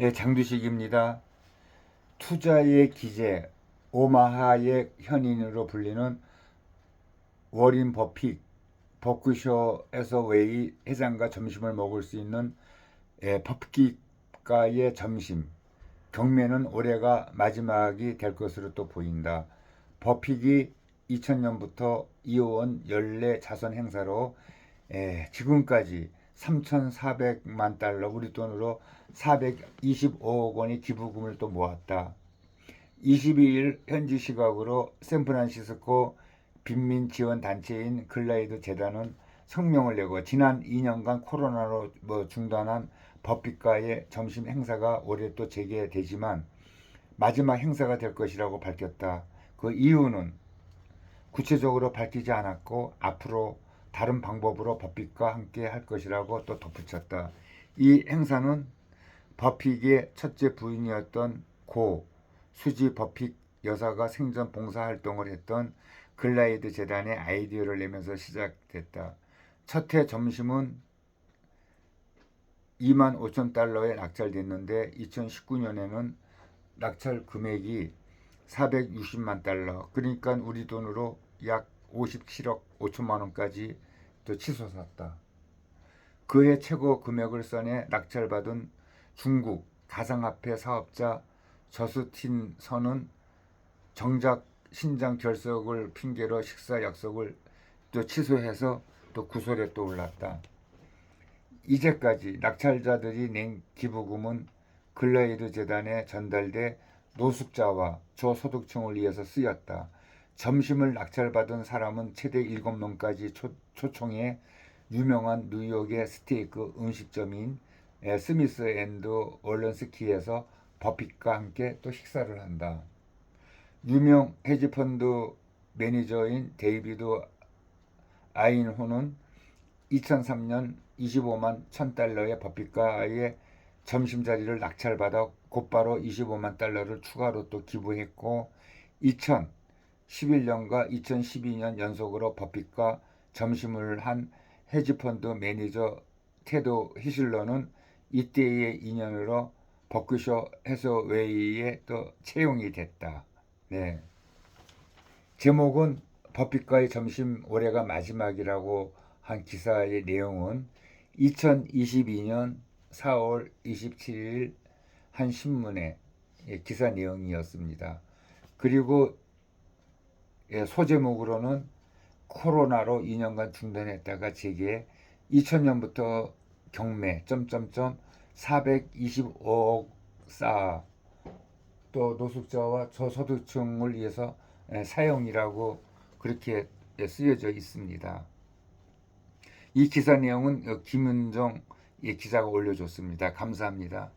예, 장두식입니다. 투자의 기재 오마하의 현인으로 불리는 워린 버핏 버크셔에서 웨이 회장과 점심을 먹을 수 있는 예, 버핏가의 점심 경매는 올해가 마지막이 될 것으로 또 보인다. 버핏이 2000년부터 이어온 연례 자선 행사로 예, 지금까지 3,400만 달러 우리 돈으로 425억 원의 기부금을 또 모았다. 22일 현지 시각으로 샌프란시스코 빈민 지원 단체인 글라이드 재단은 성명을 내고 지난 2년간 코로나로 뭐 중단한 법빛가의 점심 행사가 올해 또 재개되지만 마지막 행사가 될 것이라고 밝혔다. 그 이유는 구체적으로 밝히지 않았고 앞으로 다른 방법으로 버핏과 함께 할 것이라고 또 덧붙였다. 이 행사는 버핏의 첫째 부인이었던 고 수지 버핏 여사가 생전 봉사활동을 했던 글라이드 재단의 아이디어를 내면서 시작됐다. 첫 해 점심은 2만 5천 달러에 낙찰됐는데 2019년에는 낙찰 금액이 460만 달러 그러니까 우리 돈으로 약 57억 5천만 원까지 또 치솟았다. 그해 최고 금액을 써내 낙찰받은 중국 가상화폐 사업자 저스틴 선은 정작 신장 결석을 핑계로 식사 약속을 또 취소해서 또 구설에 또 올랐다. 이제까지 낙찰자들이 낸 기부금은 글라이드 재단에 전달돼 노숙자와 저소득층을 위해서 쓰였다. 점심을 낙찰받은 사람은 최대 7명까지 초, 초청해 유명한 뉴욕의 스테이크 음식점인 에, 스미스 앤드 얼런스키에서 버핏과 함께 또 식사를 한다. 유명 헤지펀드 매니저인 데이비드 아인호는 2003년 25만 1000달러의 버핏가의 점심 자리를 낙찰받아 곧바로 25만 달러를 추가로 또 기부했고 2011년과 2012년 연속으로 버핏과 점심을 한 헤지펀드 매니저 테도 히슬러는 이때의 인연으로 버크셔 해서웨이에 또 채용이 됐다. 네. 제목은 버핏과의 점심 올해가 마지막이라고 한 기사의 내용은 2022년 4월 27일 한 신문의 예, 기사 내용이었습니다. 그리고 예, 소제목으로는 코로나로 2년간 중단했다가 재개 2000년부터 경매 점점점 425억 쌓아 또 노숙자와 저소득층을 위해서 예, 사용이라고 그렇게 예, 쓰여져 있습니다. 이 기사 내용은 어, 김은정 예, 기자가 올려줬습니다. 감사합니다.